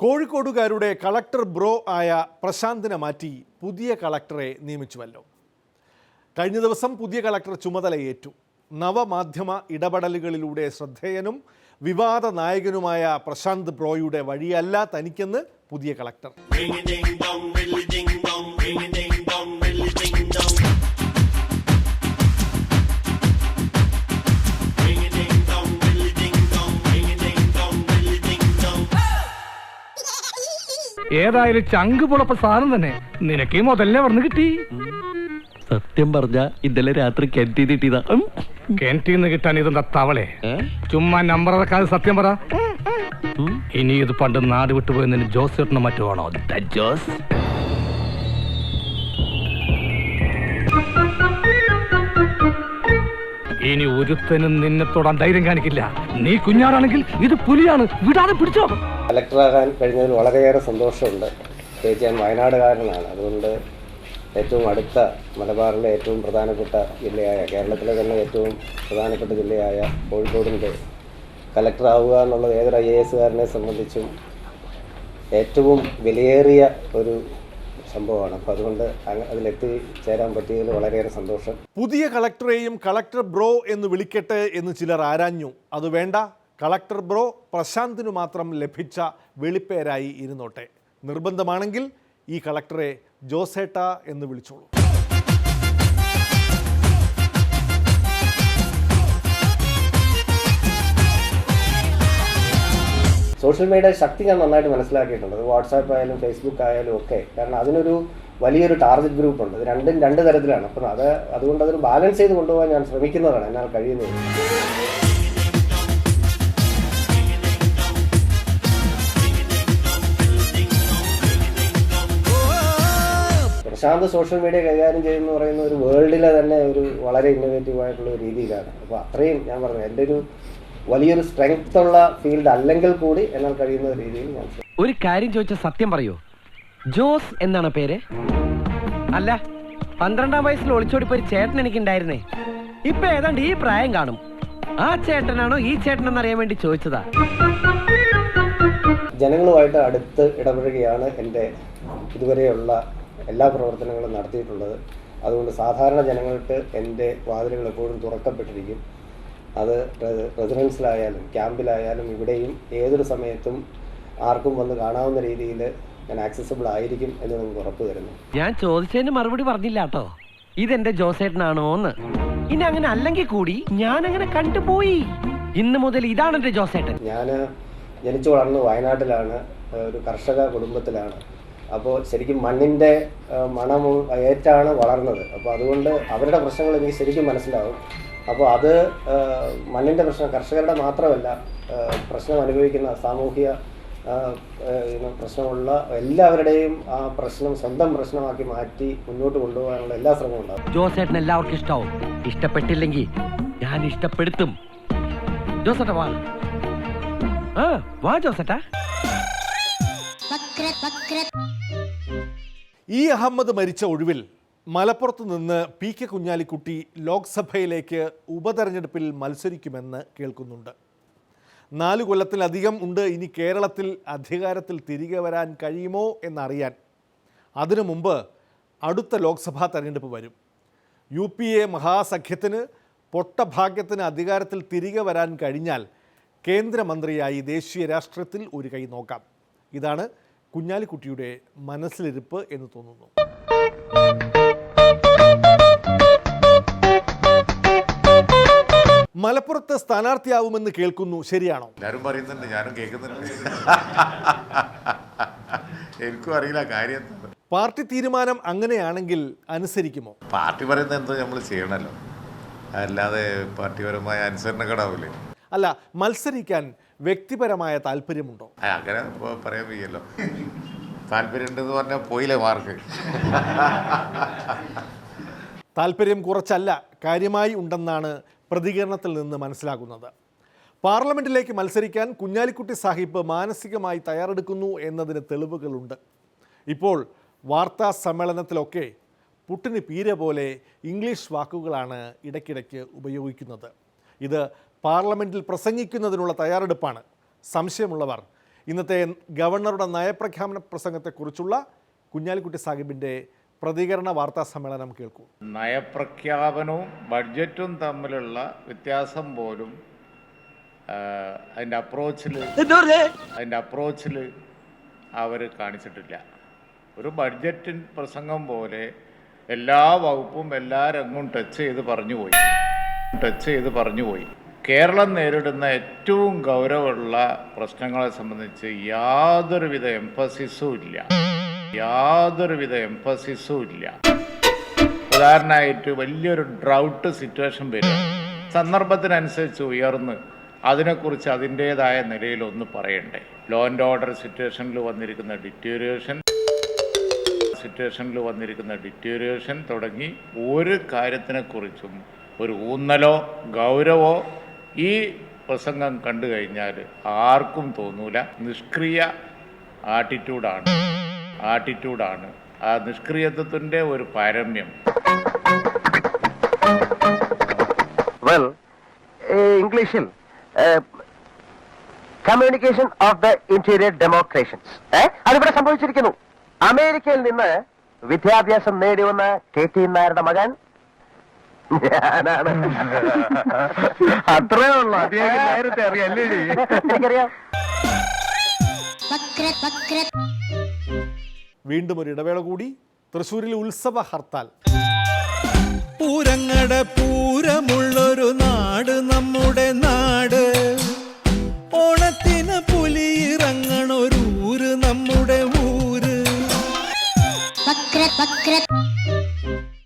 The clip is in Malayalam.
കോഴിക്കോടുകാരുടെ കളക്ടർ ബ്രോ ആയ പ്രശാന്തിനെ മാറ്റി പുതിയ കളക്ടറെ നിയമിച്ചുവല്ലോ. കഴിഞ്ഞ ദിവസം പുതിയ കളക്ടർ ചുമതലയേറ്റു. നവമാധ്യമ ഇടപെടലുകളിലൂടെ ശ്രദ്ധേയനും വിവാദ നായകനുമായ പ്രശാന്ത് ബ്രോയുടെ വഴിയല്ല തനിക്കെന്ന് പുതിയ കളക്ടർ. ഏതായാലും ചങ്ക് പുളപ്പ സാധനം തന്നെ. നിനക്ക് ഈ മുതലിനെ വന്ന് കിട്ടി. സത്യം പറഞ്ഞ ഇന്നലെ രാത്രി കെന്റി കിട്ടിയതാ. കെന്റി നിന്ന് കിട്ടാൻ ഇതെന്താ തവളെ? ചുമ്മാ നമ്പർ ഇറക്കാതെ സത്യം പറ. ഇനി ഇത് പണ്ട് നാട് വിട്ടുപോയതിന് ജോസ് ചേട്ടന് മറ്റു വേണോ ജോസ്. ഇനി ഒരുത്തനും നിന്നെ തൊടാൻ ധൈര്യം കാണിക്കില്ല. നീ കുഞ്ഞാടാണെങ്കിൽ ഇത് പുലിയാണ്. വിടാതെ പിടിച്ചോ. കലക്ടറാകാൻ കഴിഞ്ഞതിൽ വളരെയേറെ സന്തോഷമുണ്ട്. പ്രത്യേകിച്ച് ഞാൻ വയനാടുകാരനാണ്. അതുകൊണ്ട് ഏറ്റവും അടുത്ത മലബാറിലെ ഏറ്റവും പ്രധാനപ്പെട്ട ജില്ലയായ കേരളത്തിലെ തന്നെ ഏറ്റവും പ്രധാനപ്പെട്ട ജില്ലയായ കോഴിക്കോടിന്റെ കലക്ടറാവുക എന്നുള്ളത് ഏതൊരു ഐ എ എസുകാരനെ സംബന്ധിച്ചും ഏറ്റവും വിലയേറിയ ഒരു സംഭവമാണ്. അപ്പോൾ അതുകൊണ്ട് അതിലെത്തി ചേരാൻ പറ്റിയതിൽ വളരെയേറെ സന്തോഷം. പുതിയ കളക്ടറെയും കളക്ടർ ബ്രോ എന്ന് വിളിക്കട്ടെ എന്ന് ചിലർ ആരാഞ്ഞു. അത് വേണ്ട. കളക്ടർ ബ്രോ പ്രശാന്തിനു മാത്രം ലഭിച്ച വെളിപ്പേരായി ഇരുന്നോട്ടെ. നിർബന്ധമാണെങ്കിൽ ഈ കളക്ടറെ ജോസേട്ട എന്ന് വിളിച്ചോളൂ. സോഷ്യൽ മീഡിയ ശക്തി ഞാൻ നന്നായിട്ട് മനസ്സിലാക്കിയിട്ടുണ്ട്. വാട്സാപ്പ് ആയാലും ഫേസ്ബുക്ക് ആയാലും ഒക്കെ. കാരണം അതിനൊരു വലിയൊരു ടാർഗറ്റ് ഗ്രൂപ്പ് ഉണ്ട്. രണ്ടും രണ്ട് തരത്തിലാണ്. അപ്പം അത് അതുകൊണ്ട് അതൊരു ബാലൻസ് ചെയ്ത് കൊണ്ടുപോകാൻ ഞാൻ ശ്രമിക്കുന്നതാണ്. എന്നാൽ കഴിയുന്നത്. പ്രശാന്ത് സോഷ്യൽ മീഡിയ കൈകാര്യം ചെയ്യുന്ന പറയുന്ന ഒരു വേൾഡിലെ തന്നെ ഒരു വളരെ ഇന്നോവേറ്റീവ് ആയിട്ടുള്ള ഒരു രീതിയിലാണ്. അപ്പോൾ അത്രയും ഞാൻ പറഞ്ഞു. എന്റെ ഒരു വലിയൊരു സ്ട്രെങ്ത് ഉള്ള ഫീൽഡ് അല്ലെങ്കിൽ കൂടി എന്നാൽ കഴിയുന്ന രീതിയിൽ ഞാൻ ഒരു കാര്യം ചോദിച്ച സത്യം പറയൂ? ജോസ് എന്നാണ് പേര്? അല്ല പന്ത്രണ്ടാം വയസ്സിൽ ഒളിച്ചോടിപ്പോ ഒരു ചേട്ടൻ എനിക്കുണ്ടായിരുന്നേ. ഇപ്പൊ ഏതാണ്ട് ഈ പ്രായം കാണും. ആ ചേട്ടനാണോ ഈ ചേട്ടൻ അറിയാൻ വേണ്ടി ചോദിച്ചതാ. ജനങ്ങളുമായിട്ട് അടുത്ത് ഇടപഴകിയാണ് എന്റെ ഇതുവരെയുള്ള എല്ലാ പ്രവർത്തനങ്ങളും നടത്തിയിട്ടുള്ളത്. അതുകൊണ്ട് സാധാരണ ജനങ്ങൾക്ക് എന്റെ വാതിലുകൾ എപ്പോഴും തുറക്കപ്പെട്ടിരിക്കും. അത് റെസിഡൻസിലായാലും ക്യാമ്പിലായാലും ഇവിടെയും ഏതൊരു സമയത്തും ആർക്കും വന്ന് കാണാവുന്ന രീതിയിൽ ഞാൻ ആക്സസിബിൾ ആയിരിക്കും എന്ന് നിങ്ങൾക്ക് ഉറപ്പ് തരുന്നു. ഞാൻ ചോദിച്ചതിന് മറുപടി പറഞ്ഞില്ല കേട്ടോ. ഇതെന്റെ ജോസേട്ടനാണോന്ന്. ഇനി അങ്ങനെ അല്ലെങ്കിൽ കൂടി ഞാൻ അങ്ങനെ കണ്ടുപോയി. ഇന്ന് മുതൽ ഇതാണ് എന്റെ ജോസേട്ടൻ. ഞാൻ ജനിച്ചു വളർന്ന് വയനാട്ടിലാണ് ഒരു കർഷക കുടുംബത്തിലാണ്. അപ്പോൾ ശരിക്കും മണ്ണിന്റെ മണം ഏറ്റാണ് വളർന്നത്. അപ്പോൾ അതുകൊണ്ട് അവരുടെ പ്രശ്നങ്ങൾ എനിക്ക് ശരിക്കും മനസ്സിലാവും. അപ്പോൾ അത് മണ്ണിന്റെ പ്രശ്നം കർഷകരുടെ മാത്രമല്ല പ്രശ്നം അനുഭവിക്കുന്ന സാമൂഹിക പ്രശ്നമുള്ള എല്ലാവരുടെയും ആ പ്രശ്നം സ്വന്തം പ്രശ്നമാക്കി മാറ്റി മുന്നോട്ട് കൊണ്ടുപോകാനുള്ള എല്ലാ ശ്രമവും ഉണ്ടാകും. ജോസേട്ടൻ എല്ലാവർക്കും ഇഷ്ടാവും. ഇഷ്ടപ്പെട്ടില്ലെങ്കിൽ ഞാൻ ഇഷ്ടപ്പെടുത്തും. ജോസേട്ടാ വാ. ആ വാ ജോസേട്ടാ. വക്ര വക്ര ഇ അഹമ്മദ് മരിച്ച ഒഴിവിൽ മലപ്പുറത്ത് നിന്ന് പി കെ കുഞ്ഞാലിക്കുട്ടി ലോക്സഭയിലേക്ക് ഉപതെരഞ്ഞെടുപ്പിൽ മത്സരിക്കുമെന്ന് കേൾക്കുന്നുണ്ട്. നാല് കൊല്ലത്തിലധികം ഉണ്ട്. ഇനി കേരളത്തിൽ അധികാരത്തിൽ തിരികെ വരാൻ കഴിയുമോ എന്നറിയാൻ അതിനു മുമ്പ് അടുത്ത ലോക്സഭാ തെരഞ്ഞെടുപ്പ് വരും. യു പി എ മഹാസഖ്യത്തിന് പൊട്ടഭാഗ്യത്തിന് അധികാരത്തിൽ തിരികെ വരാൻ കഴിഞ്ഞാൽ കേന്ദ്രമന്ത്രിയായി ദേശീയ രാഷ്ട്രീയത്തിൽ ഒരു കൈ നോക്കാം. ഇതാണ് കുഞ്ഞാലിക്കുട്ടിയുടെ മനസ്സിലിരിപ്പ് എന്ന് തോന്നുന്നു. മലപ്പുറത്ത് സ്ഥാനാർത്ഥിയാവുമെന്ന് കേൾക്കുന്നു. ശരിയാണോ? എല്ലാവരും പറയുന്നുണ്ട്. ഞാനും കേൾക്കുന്നുണ്ട്. എനിക്കും അറിയില്ല. കാര്യം പാർട്ടി തീരുമാനം അങ്ങനെയാണെങ്കിൽ അനുസരിക്കുമോ? പാർട്ടി പറയുന്നത് എന്തോ നമ്മൾ ചെയ്യണല്ലോ. അല്ലാതെ പാർട്ടിപരമായ അനുസരണക്കേടാവില്ലേ അല്ല മത്സരിക്കാൻ വ്യക്തിപരമായ താല്പര്യമുണ്ടോ? അങ്ങനെ പറയാൻ വയ്യല്ലോ. താല്പര്യമുണ്ടെന്ന് പറഞ്ഞാൽ പോയില്ലേ മാർക്ക് താല്പര്യം കുറച്ചല്ല കാര്യമായി ഉണ്ടെന്നാണ് പ്രതികരണത്തിൽ നിന്ന് മനസ്സിലാകുന്നത്. പാർലമെന്റിലേക്ക് മത്സരിക്കാൻ കുഞ്ഞാലിക്കുട്ടി സാഹിബ് മാനസികമായി തയ്യാറെടുക്കുന്നു എന്നതിന് തെളിവുകളുണ്ട്. ഇപ്പോൾ വാർത്താ സമ്മേളനത്തിലൊക്കെ പുട്ടിന് പീര പോലെ ഇംഗ്ലീഷ് വാക്കുകളാണ് ഇടയ്ക്കിടയ്ക്ക് ഉപയോഗിക്കുന്നത്. ഇത് പാർലമെന്റിൽ പ്രസംഗിക്കുന്നതിനുള്ള തയ്യാറെടുപ്പാണ്. സംശയമുള്ളവർ ഇന്നത്തെ ഗവർണറുടെ നയപ്രഖ്യാപന പ്രസംഗത്തെക്കുറിച്ചുള്ള കുഞ്ഞാലിക്കുട്ടി സാഹിബിന്റെ പ്രതികരണ വാർത്താ സമ്മേളനം കേൾക്കൂ. നയപ്രഖ്യാപനവും ബഡ്ജറ്റും തമ്മിലുള്ള വ്യത്യാസം പോലും അതിന്റെ അപ്രോച്ചിൽ അതിന്റെ അപ്രോച്ചിൽ അവർ കാണിച്ചിട്ടില്ല. ഒരു ബഡ്ജറ്റിൻ പ്രസംഗം പോലെ എല്ലാ വകുപ്പും എല്ലാ രംഗവും ടച്ച് ചെയ്ത് പറഞ്ഞു പോയി. ടച്ച് ചെയ്ത് പറഞ്ഞു പോയി. കേരളം നേരിടുന്ന ഏറ്റവും ഗൗരവമുള്ള പ്രശ്നങ്ങളെ സംബന്ധിച്ച് യാതൊരുവിധ എംഫസിസും ഇല്ല. യാതൊരുവിധ എംഫസിസും ഇല്ല. ഉദാഹരണമായിട്ട് വലിയൊരു ഡ്രൗട്ട് സിറ്റുവേഷൻ വരും. സന്ദർഭത്തിനനുസരിച്ച് ഉയർന്ന് അതിനെക്കുറിച്ച് അതിന്റേതായ നിലയിൽ ഒന്ന് പറയണ്ടേ. ലോ ആൻഡ് ഓർഡർ സിറ്റുവേഷനിൽ വന്നിരിക്കുന്ന ഡിറ്റീരിയേഷൻ സിറ്റുവേഷനിൽ വന്നിരിക്കുന്ന ഡിറ്റീരിയേഷൻ തുടങ്ങി ഒരു കാര്യത്തിനെക്കുറിച്ചും ഒരു ഊന്നലോ ഗൗരവോ ഈ പ്രസംഗം കണ്ടു കഴിഞ്ഞാൽ ആർക്കും തോന്നൂല. നിഷ്ക്രിയ ആറ്റിറ്റ്യൂഡാണ്. ആറ്റിറ്റ്യൂഡാണ്. ആ നിഷ്ക്രിയത്വത്തിന്റെ ഒരു പാരമ്യം. വെൽ ഇംഗ്ലീഷിൽ communication of the interior democrations അതിവിടെ സംഭവിച്ചിരിക്കുന്നു. അമേരിക്കയിൽ നിന്ന് വിദ്യാഭ്യാസം നേടി വന്ന കെ ടി നായരുടെ മകൻ ഞാനാണ്. അത്രേ ഉള്ളൂ. നേരത്തെ അറിയാല്ലേ എനിക്കറിയാം. വീണ്ടും ഒരു ഇടവേള കൂടി. തൃശ്ശൂരിൽ ഉത്സവ ഹർത്താൽ. പൂരങ്ങട